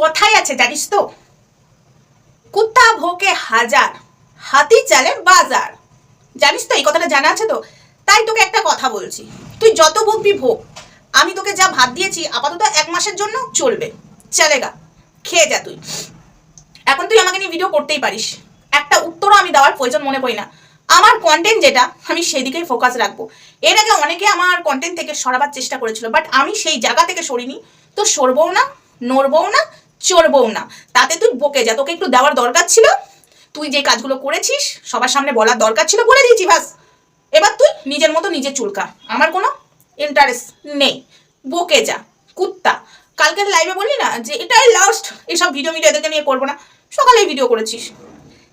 কথাই আছে জানিস তো? কুত্তা ভোকে হাজার, হাতি চালে বাজার। জানিস তো, এই কথাটা জানা আছে তো? তাই তোকে একটা কথা বলছি। তুই যত ভোগবি ভোগ, আমি তোকে যা ভাত দিয়েছি, আপাতত এক মাসের জন্য চলবে। চলেগা খেয়ে যা তুই। এখন তুই আমাকে নিয়ে ভিডিও করতেই পারিস। একটা উত্তরও আমি দেওয়ার প্রয়োজন মনে করি না। আমার কন্টেন্ট যেটা, আমি সেই দিকেই ফোকাস রাখব। এর আগে অনেকে আমার কন্টেন্ট থেকে সরাবার চেষ্টা করেছিল বাট আমি সেই জায়গা থেকে সরিনি। তো সরবও না, নড়বও না চড়বও না। তাতে তুই বকে যা। তোকে একটু দেওয়ার দরকার ছিল। তুই যে কাজগুলো করেছিস, সবার সামনে বলার দরকার ছিল, বলে দিয়েছি, বাস। এবার তুই নিজের মতো নিজে চুলকা। আমার কোনো ইন্টারেস্ট নেই। বকে যা, কুত্তা। কালকে লাইভে বললি না যে, এটাই লাস্ট এসব ভিডিও মিডিও এদেরকে নিয়ে করব না। সকালেই ভিডিও করেছিস।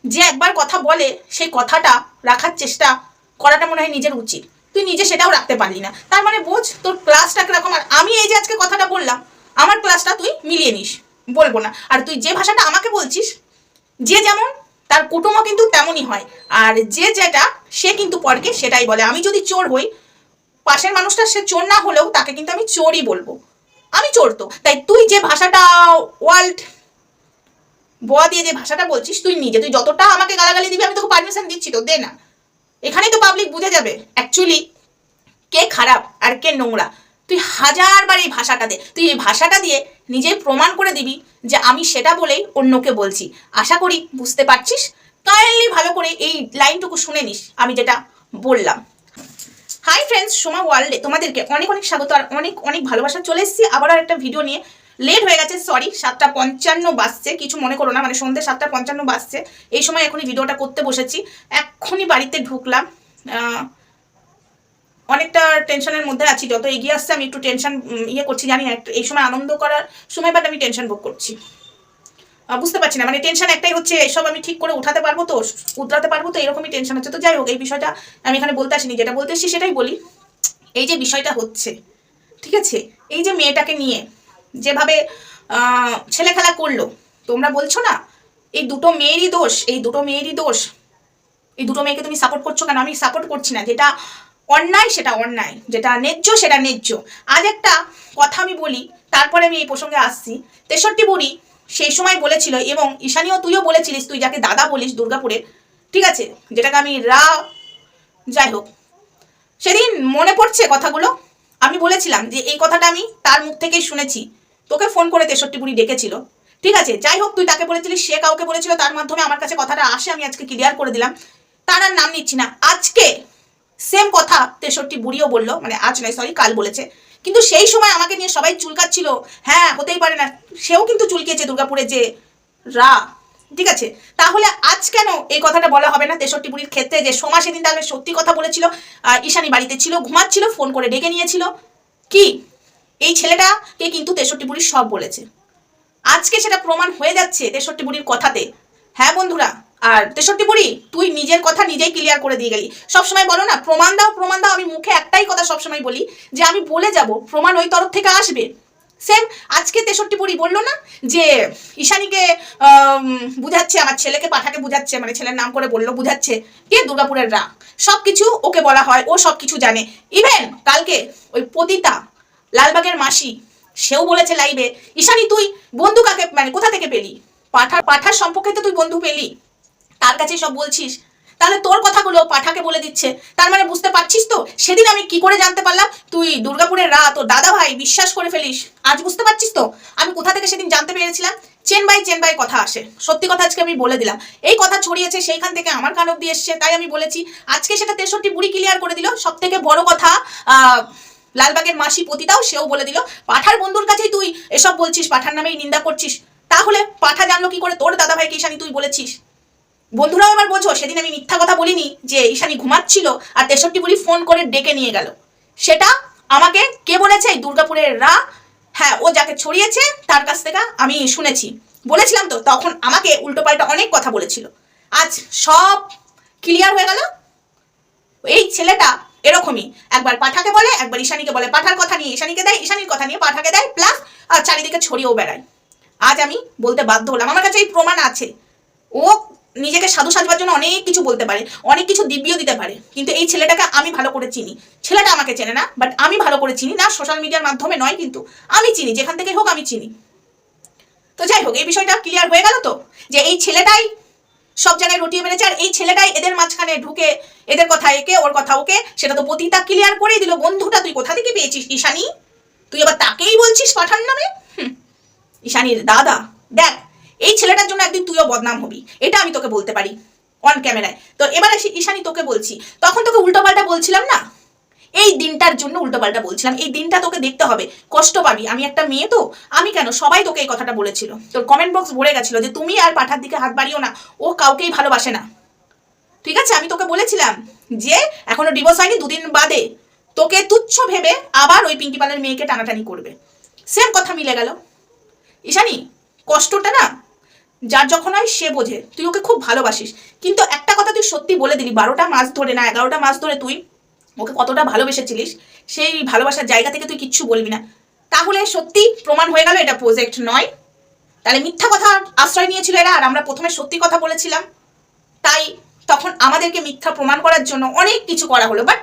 যে একবার কথা বলে, সেই কথাটা রাখার চেষ্টা করাটা মনে হয় নিজের উচিত। তুই নিজে সেটাও রাখতে পারলি না। তার মানে বোঝ, তোর ক্লাসটা কীরকম আর আমি এই যে আজকে কথাটা বললাম, আমার ক্লাসটা তুই মিলিয়ে নিস। বলব না। আর তুই যে ভাষাটা আমাকে বলছিস, যে যেমন, তার কুটুমও কিন্তু তেমনই হয়। আর যে যেটা, সে কিন্তু পরকে সেটাই বলে। আমি যদি চোর হই, পাশের মানুষটা সে চোর না হলেও তাকে কিন্তু আমি চোরই বলব। আমি চোর তো। তাই তুই যে ভাষাটা ওয়ার্ল্ড বোয়া দিয়ে যে ভাষাটা বলছিস, তুই নিজে, তুই যতটা আমাকে গালাগালি দিবি, আমি তোকে পারমিশন দিচ্ছি তো, দে না। এখানেই তো পাবলিক বুঝে যাবে। অ্যাকচুয়ালি কে খারাপ আর কে নোংরা। তুই হাজারবার এই ভাষাটা দে। তুই এই ভাষাটা দিয়ে নিজেই প্রমাণ করে দিবি যে আমি সেটা বলেই অন্যকে বলছি। আশা করি বুঝতে পারছিস? কাইন্ডলি ভালো করে এই লাইনটুকু শুনে নিস, আমি যেটা বললাম। হাই ফ্রেন্ডস সোমা ওয়ার্ল্ডে তোমাদেরকে অনেক অনেক স্বাগত আর অনেক অনেক ভালোবাসা। চলে এসেছি আবার আর একটা ভিডিও নিয়ে। লেট হয়ে গেছে সরি সাতটা পঞ্চান্ন বাজছে, কিছু মনে করো না মানে সন্ধ্যে সাতটা পঞ্চান্ন বাজছে। এই সময় এখনই ভিডিওটা করতে বসেছি। এক্ষুনি বাড়িতে ঢুকলাম। অনেকটা টেনশনের মধ্যে আছি। যত এগিয়ে আসছে, আমি একটু টেনশন ইয়ে করছি, জানি না এই সময় আনন্দ করার সময় বাট আমি টেনশন ভোগ করছি। বুঝতে পারছি না মানে টেনশন একটাই হচ্ছে, এসব আমি ঠিক করে উঠাতে পারব তো, উতরাতে পারব তো, এরকমই টেনশন হচ্ছে। তো যাই হোক, এই বিষয়টা আমি এখানে বলতে আসিনি, যেটা বলতে এসেছি সেটাই বলি। এই যে বিষয়টা হচ্ছে, ঠিক আছে? এই যে মেয়েটাকে নিয়ে, যেভাবে ছেলে খেলা করল, তোমরা বলছো না? এই দুটো মেয়েরই দোষ, এই দুটো মেয়েরই দোষ, এই দুটো মেয়েকে তুমি সাপোর্ট করছ কেন? আমি সাপোর্ট করছি না, যেটা অন্যায় সেটা অন্যায়, যেটা ন্যায্য সেটা ন্যায্য। আজ একটা কথা আমি বলি, তারপরে আমি এই প্রসঙ্গে আসছি। তেষট্টি বুড়ি সেই সময় বলেছিল, এবং ঈশানীও তুইও বলেছিলিস, তুই যাকে দাদা বলিস দুর্গাপুরের, ঠিক আছে? যেটাকে আমি রা, যাই হোক। সেদিন মনে পড়ছে কথাগুলো? আমি বলেছিলাম যে, এই কথাটা আমি তার মুখ থেকেই শুনেছি। তোকে ফোন করে তেষট্টি বুড়ি ডেকেছিল। ঠিক আছে, যাই হোক, তুই তাকে বলেছিলিস, সে কাউকে বলেছিল, তার মাধ্যমে আমার কাছে কথাটা আসে, আমি আজকে ক্লিয়ার করে দিলাম। তার আর নাম নিচ্ছি না। আজকে সেম কথা তেষট্টি বুড়িও বলল মানে আজ নয় সরি কাল বলেছে। কিন্তু সেই সময় আমাকে নিয়ে সবাই চুলকাচ্ছিল। হ্যাঁ হতেই পারে না। সেও কিন্তু চুলকিয়েছে দুর্গাপুরে যে রা। ঠিক আছে? তাহলে আজ কেন এই কথাটা বলা হবে না তেষট্টি বুড়ির ক্ষেত্রে যে সোমা সেদিন তাহলে সত্যি কথা বলেছিল? ঈশানি বাড়িতে ছিল, ঘুমাচ্ছিল, ফোন করে ডেকে নিয়েছিল। কি? এই ছেলেটাকে কিন্তু তেষট্টি বুড়ির সব বলেছে। আজকে সেটা প্রমাণ হয়ে যাচ্ছে তেষট্টি বুড়ির কথাতে। হ্যাঁ বন্ধুরা আর তেষট্টি বুড়ি তুই নিজের কথা নিজেই ক্লিয়ার করে দিয়ে গেলি। সবসময় বলো না, প্রমাণ দাও প্রমাণ দাও, আমি মুখে একটাই কথা সবসময় বলি, যে আমি বলে যাব, প্রমাণ ওই তরফ থেকে আসবে। সেম আজকে তেষট্টি বুড়ি বলল না, যে ঈশানীকে বুঝাচ্ছে, আমার ছেলেকে পাঠাকে বুঝাচ্ছে মানে ছেলের নাম করে বলল, বুঝাচ্ছে, কে দুর্গাপুরের রা সব কিছু ওকে বলা হয়, ও সব কিছু জানে। ইভেন কালকে ওই পতিতা, লালবাগের মাসি, সেও বলেছে লাইভে ঈশানী, তুই বন্ধু কাকে মানে কোথা থেকে পেলি? পাঠার পাঠার সম্পর্কে তো তুই বন্ধু পেলি। তার কাছে সব বলছিস? তাহলে তোর কথাগুলো পাঠাকে বলে দিচ্ছে। তার মানে বুঝতে পারছিস তো? সেদিন আমি কি করে জানতে পারলাম? তুই দুর্গাপুরের রাত তোর দাদা ভাই বিশ্বাস করে ফেলিস। আজ বুঝতে পারছিস তো? আমি কোথা থেকে সেদিন জানতে পেরেছিলাম? চেন বাই চেন বাই কথা আসে। সত্যি কথা আজকে আমি বলে দিলাম। এই কথা ছড়িয়েছে সেইখান থেকে আমার কান অব্দি এসছে, তাই আমি বলেছি। আজকে সেটা তেষট্টি বুড়ি ক্লিয়ার করে দিল। সব থেকে বড় কথা লালবাগের মাসি পতিতাও সেও বলে দিল। পাঠার বন্ধুর কাছেই তুই এসব বলছিস, পাঠার নামেই নিন্দা করছিস। তাহলে পাঠা জানলো কি করে? তোর দাদা ভাইকে ঈশানি তুই বলেছিস। বন্ধুরাও এবার বোঝো, সেদিন আমি মিথ্যা কথা বলিনি যে ঈশানী ঘুমাচ্ছিল আর তেষট্টি বুড়ি ফোন করে ডেকে নিয়ে গেল। সেটা আমাকে কে বলেছে? এই দুর্গাপুরের রা হ্যাঁ ও যাকে ছড়িয়েছে, তার কাছ থেকে আমি শুনেছি। বলেছিলাম তো, তখন আমাকে উল্টোপাল্টা অনেক কথা বলেছিল। আজ সব ক্লিয়ার হয়ে গেল? এই ছেলেটা এরকমই। একবার পাঠাকে বলে, একবার ঈশানীকে বলে, পাঠার কথা নিয়ে ঈশানীকে দেয়, ঈশানীর কথা নিয়ে পাঠাকে দেয় প্লাস চারিদিকে ছড়িয়েও বেড়ায়। আজ আমি বলতে বাধ্য হলাম। আমার কাছে এই প্রমাণ আছে। ও নিজেকে সাধু সাজবার জন্য অনেক কিছু বলতে পারে, অনেক কিছু দিব্যও দিতে পারে, কিন্তু এই ছেলেটাকে আমি ভালো করে চিনি। ছেলেটা আমাকে চেনে না বাট আমি ভালো করে চিনি না সোশ্যাল মিডিয়ার মাধ্যমে নয় কিন্তু আমি চিনি, যেখান থেকে হোক আমি চিনি। তো যাই হোক, এই বিষয়টা ক্লিয়ার হয়ে গেল তো? যে এই ছেলেটাই সব জায়গায় রটিয়ে মেরেছে, আর এই ছেলেটাই এদের মাঝখানে ঢুকে এদের কথা একে, ওর কথা ওকে, সেটা তো পতিতা ক্লিয়ার করেই দিল, বন্ধুটা, তুই কোথা থেকে পেয়েছিস, ঈশানি? তুই আবার তাকেই বলছিস পাঠান নামে? ঈশানির দাদা, দেখ এই ছেলেটার জন্য একদিন তুইও বদনাম হবি, এটা আমি তোকে বলতে পারি অন ক্যামেরায় তো এবার এসে ঈশানি তোকে বলছি, তখন তোকে উল্টোপাল্টা বলছিলাম না? এই দিনটার জন্য উল্টোপাল্টা বলছিলাম, এই দিনটা তোকে দেখতে হবে, কষ্ট পাবি, আমি একটা মেয়ে তো, আমি কেন, সবাই তোকে এই কথাটা বলেছিল। তোর কমেন্ট বক্স ভরে গেছিল যে তুমি আর পাঠার দিকে হাত বাড়িও না, ও কাউকেই ভালোবাসে না। ঠিক আছে, আমি তোকে বলেছিলাম যে এখনও ডিভোর্স হয়নি, দুদিন বাদে তোকে তুচ্ছ ভেবে আবার ওই পিঙ্কি পালের মেয়েকে টানাটানি করবে। সেম কথা মিলে গেল। ঈশানি, কষ্টটা না যার যখন হয় সে বোঝে। তুই ওকে খুব ভালোবাসিস। কিন্তু একটা কথা তুই সত্যি বলে দিলি, বারোটা মাস ধরে না, এগারোটা মাস ধরে তুই ওকে কতটা ভালোবেসেছিলিস, সেই ভালোবাসার জায়গা থেকে তুই কিচ্ছু বলবি না। তাহলে সত্যি প্রমাণ হয়ে গেল এটা প্রজেক্ট নয়। তাহলে মিথ্যা কথা আশ্রয় নিয়েছিল এরা, আর আমরা প্রথমে সত্যি কথা বলেছিলাম। তাই তখন আমাদেরকে মিথ্যা প্রমাণ করার জন্য অনেক কিছু করা হলো বাট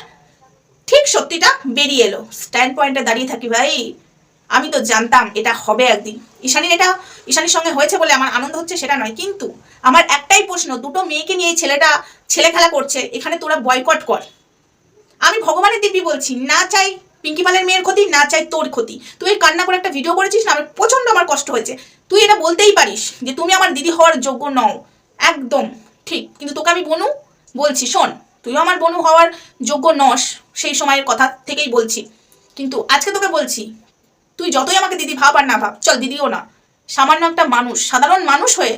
ঠিক সত্যিটা বেরিয়ে এলো। স্ট্যান্ড পয়েন্টে দাঁড়িয়ে থাকি ভাই, আমি তো জানতাম এটা হবে একদিন। ঈশানীর এটা ঈশানীর সঙ্গে হয়েছে বলে আমার আনন্দ হচ্ছে সেটা নয়। কিন্তু আমার একটাই প্রশ্ন, দুটো মেয়েকে নিয়ে ছেলেটা ছেলে খেলা করছে, এখানে তোরা বয়কট কর। আমি ভগবানের দিব্যি বলছি, না চাই পিঙ্কি পালের মেয়ের ক্ষতি, না চাই তোর ক্ষতি। তুই এই কান্না করে একটা ভিডিও করেছিস না, আমার প্রচণ্ড আমার কষ্ট হয়েছে। তুই এটা বলতেই পারিস যে তুমি আমার দিদি হওয়ার যোগ্য নও। একদম, ঠিক। কিন্তু তোকে আমি বনু বলছি, শোন, তুইও আমার বনু হওয়ার যোগ্য নস, সেই সময়ের কথা থেকেই বলছি। কিন্তু আজকে তোকে বলছি, তুই যতই আমাকে দিদি ভাব আর না ভাব, চল দিদিও না। সামান্য একটা মানুষ, সাধারণ মানুষ হয়ে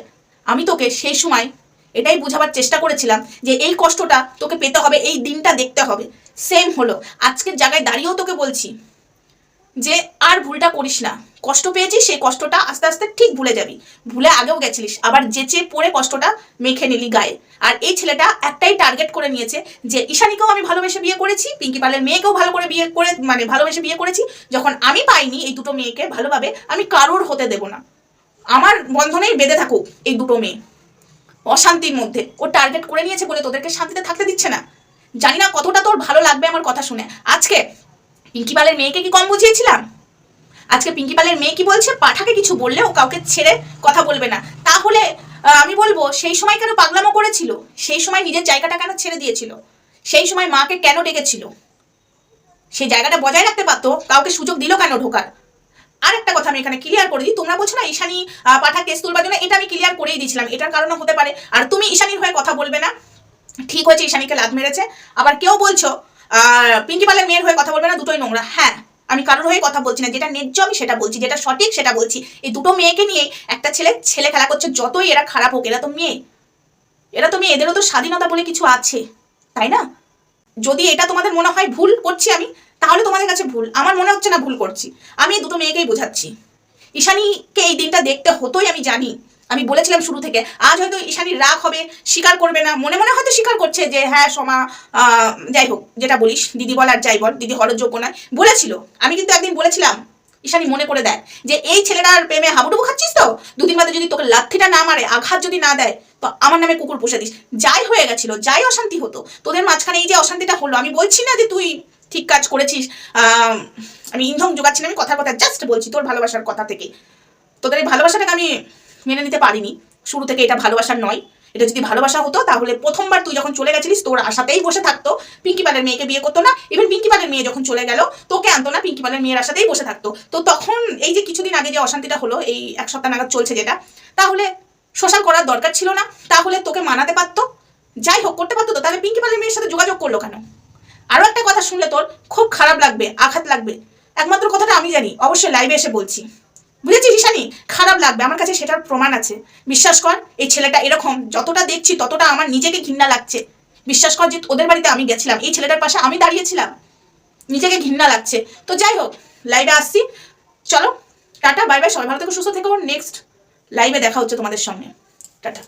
আমি তোকে সেই সময় এটাই বোঝাবার চেষ্টা করেছিলাম যে এই কষ্টটা তোকে পেতে হবে, এই দিনটা দেখতে হবে। সেম হলো। আজকের জায়গায় দাঁড়িয়েও তোকে বলছি যে আর ভুলটা করিস না। কষ্ট পেয়েছিস, সেই কষ্টটা আস্তে আস্তে ঠিক ভুলে যাবি। ভুলে আগেও গেছিলিস, আবার যেচে পড়ে কষ্টটা মেখে নিলি গায়ে। আর এই ছেলেটা একটাই টার্গেট করে নিয়েছে যে ঈশানীকেও আমি ভালোবেসে বিয়ে করেছি পিঙ্কি পালের মেয়েকেও ভালো করে বিয়ে করে মানে ভালোবেসে বিয়ে করেছি। যখন আমি পাইনি এই দুটো মেয়েকে, ভালোভাবে আমি কারোর হতে দেব না। আমার বন্ধনেই বেঁধে থাকুক এই দুটো মেয়ে। অশান্তির মধ্যে। ও টার্গেট করে নিয়েছে বলে তোদেরকে শান্তিতে থাকতে দিচ্ছে না। জানি না কতটা তোর ভালো লাগবে আমার কথা শুনে। আজকে পিঙ্কি পালের মেয়েকে কি কম বুঝিয়েছিলাম? আজকে পিঙ্কি পালের মেয়ে কি বলছে? পাঠাকে কিছু বললে ও কাউকে ছেড়ে কথা বলবে না। তাহলে আমি বলব, সেই সময় কেন পাগলামো করেছিল? সেই সময় নিজের জায়গাটা কেন ছেড়ে দিয়েছিল? সেই সময় মাকে কেন ডেকেছিল? সেই জায়গাটা বজায় রাখতে পারতো? কাউকে সুযোগ দিল কেন ঢোকার? আর একটা কথা আমি এখানে ক্লিয়ার করে দিই। তোমরা বলছো না ঈশানী পাঠা কেস তুলবার জন্য এটা আমি ক্লিয়ার করেই দিয়েছিলাম। এটার কারণে হতে পারে। আর তুমি ঈশানীর হয়ে কথা বলবে না। ঠিক হয়েছে ঈশানীকে লাভ মেরেছে। আবার কেউ বলছো আহ, পিঙ্কি পালের মেয়ের হয়ে কথা বলবে না দুটোই নোংরা। হ্যাঁ আমি কারোর হয়ে কথা বলছি না। যেটা ন্যায্য আমি সেটা বলছি যেটা সঠিক সেটা বলছি। এই দুটো মেয়েকে নিয়ে একটা ছেলে ছেলে খেলা করছে যতই এরা খারাপ হোক এরা তো মেয়ে। এরা তো মেয়ে এদেরও তো স্বাধীনতা বলে কিছু আছে তাই না? যদি এটা তোমাদের মনে হয় ভুল করছি আমি তাহলে তোমাদের কাছে ভুল। আমার মনে হচ্ছে না ভুল করছি। আমি দুটো মেয়েকেই বোঝাচ্ছি। ঈশানীকে এই দিনটা দেখতে হতোই, আমি জানি। আমি বলেছিলাম শুরু থেকে, আজ হয়তো ঈশানীর রাগ হবে, স্বীকার করবে না। মনে মনে হয়তো স্বীকার করছে যে হ্যাঁ সমা যাই হোক, যেটা বলিস, দিদি বল আর যাই বল, দিদি হরর যোগ্য নয়। বলেছিল। আমি কিন্তু একদিন বলেছিলাম, ঈশানী মনে করে দেয়, যে এই ছেলেটার প্রেমে হাবুডুবু খাচ্ছিস তো? দুদিন বাদে যদি তোকে লাথিটা না মারে, আঘাত যদি না দেয়, তো আমার নামে কুকুর পুষে দিস। যাই হয়ে গেছিল, যাই অশান্তি হতো, তোদের মাঝখানে এই যে অশান্তিটা হলো, আমি বলছি না যে তুই ঠিক কাজ করেছিস আমি ইন্ধন যোগাচ্ছি না আমি কথার কথা জাস্ট বলছি তোর ভালোবাসার কথা থেকে। তোদের এই ভালোবাসাটাকে আমি মেনে নিতে পারিনি, শুরু থেকে এটা ভালোবাসার নয়। এটা যদি ভালোবাসা হতো, তাহলে প্রথমবার তুই যখন চলে গেছিলিস, তোর আশাতেই বসে থাকতো পিঙ্কি পালের মেয়েকে বিয়ে করতো না ইভেন পিঙ্কি পালের মেয়ে যখন চলে গেল, তোকে আনতো না পিঙ্কি পালের মেয়ের আশাতেই বসে থাকতো। তো তখন এই যে কিছুদিন আগে যে অশান্তিটা হলো, এই এক সপ্তাহ নাগাদ চলছে যেটা, তাহলে সোশ্যাল করার দরকার ছিল না, তাহলে তোকে মানাতে পারতো। যাই হোক, করতে পারতো তো, তাহলে পিঙ্কি পালের মেয়ের সাথে যোগাযোগ করল কেন? আরও একটা কথা শুনলে তোর খুব খারাপ লাগবে, আঘাত লাগবে। একমাত্র কথাটা আমি জানি, অবশ্যই লাইভে এসে বলছি। বুঝেছিস ঈশানি খারাপ লাগবে, আমার কাছে সেটার প্রমাণ আছে। বিশ্বাস কর, এই ছেলেটা এরকম, যতটা দেখছি ততটা আমার নিজেকে ঘৃণা লাগছে। বিশ্বাস কর যে ওদের বাড়িতে আমি গেছিলাম, এই ছেলেটার পাশে আমি দাঁড়িয়েছিলাম। নিজেকে ঘৃণা লাগছে। তো যাই হোক লাইভে আসছি। চলো, টাটা বাই বাই সবাই ভালো থেকো, সুস্থ থেকো নেক্সট লাইভে দেখা হচ্ছে তোমাদের সঙ্গে টাটা।